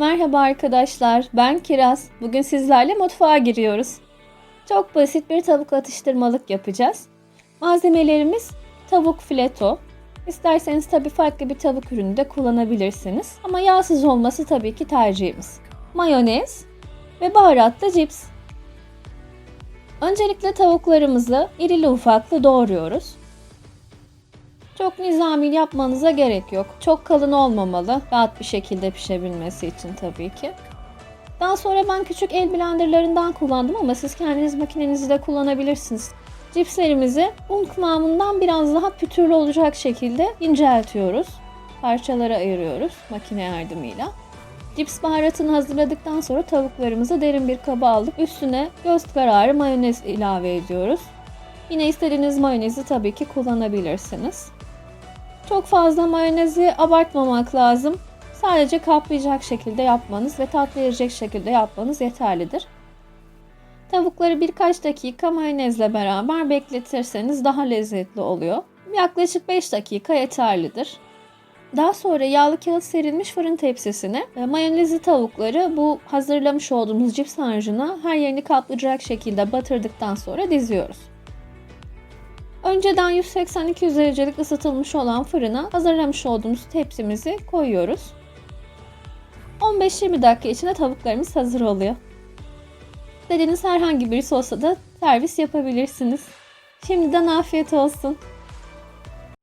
Merhaba arkadaşlar, ben Kiraz. Bugün sizlerle mutfağa giriyoruz. Çok basit bir tavuk atıştırmalık yapacağız. Malzemelerimiz tavuk fileto. İsterseniz tabii farklı bir tavuk ürünü de kullanabilirsiniz. Ama yağsız olması tabii ki tercihimiz. Mayonez ve baharatlı cips. Öncelikle tavuklarımızı irili ufaklı doğruyoruz. Çok nizami yapmanıza gerek yok. Çok kalın olmamalı. Rahat bir şekilde pişebilmesi için tabii ki. Daha sonra ben küçük el blenderlarından kullandım ama siz kendiniz makinenizi de kullanabilirsiniz. Cipslerimizi un kıvamından biraz daha pütürlü olacak şekilde inceltiyoruz. Parçalara ayırıyoruz makine yardımıyla. Cips baharatını hazırladıktan sonra tavuklarımızı derin bir kaba alıp üstüne göz kararı mayonez ilave ediyoruz. Yine istediğiniz mayonezi tabii ki kullanabilirsiniz. Çok fazla mayonezi abartmamak lazım. Sadece kaplayacak şekilde yapmanız ve tat verecek şekilde yapmanız yeterlidir. Tavukları birkaç dakika mayonezle beraber bekletirseniz daha lezzetli oluyor. Yaklaşık 5 dakika yeterlidir. Daha sonra yağlı kağıt serilmiş fırın tepsisine e, mayonezli tavukları bu hazırlamış olduğumuz cips harcına her yerini kaplayacak şekilde batırdıktan sonra diziyoruz. Önceden 180-200 derecelik ısıtılmış olan fırına hazırlamış olduğumuz tepsimizi koyuyoruz. 15-20 dakika içinde tavuklarımız hazır oluyor. Dediğiniz herhangi bir sosla da servis yapabilirsiniz. Şimdiden afiyet olsun.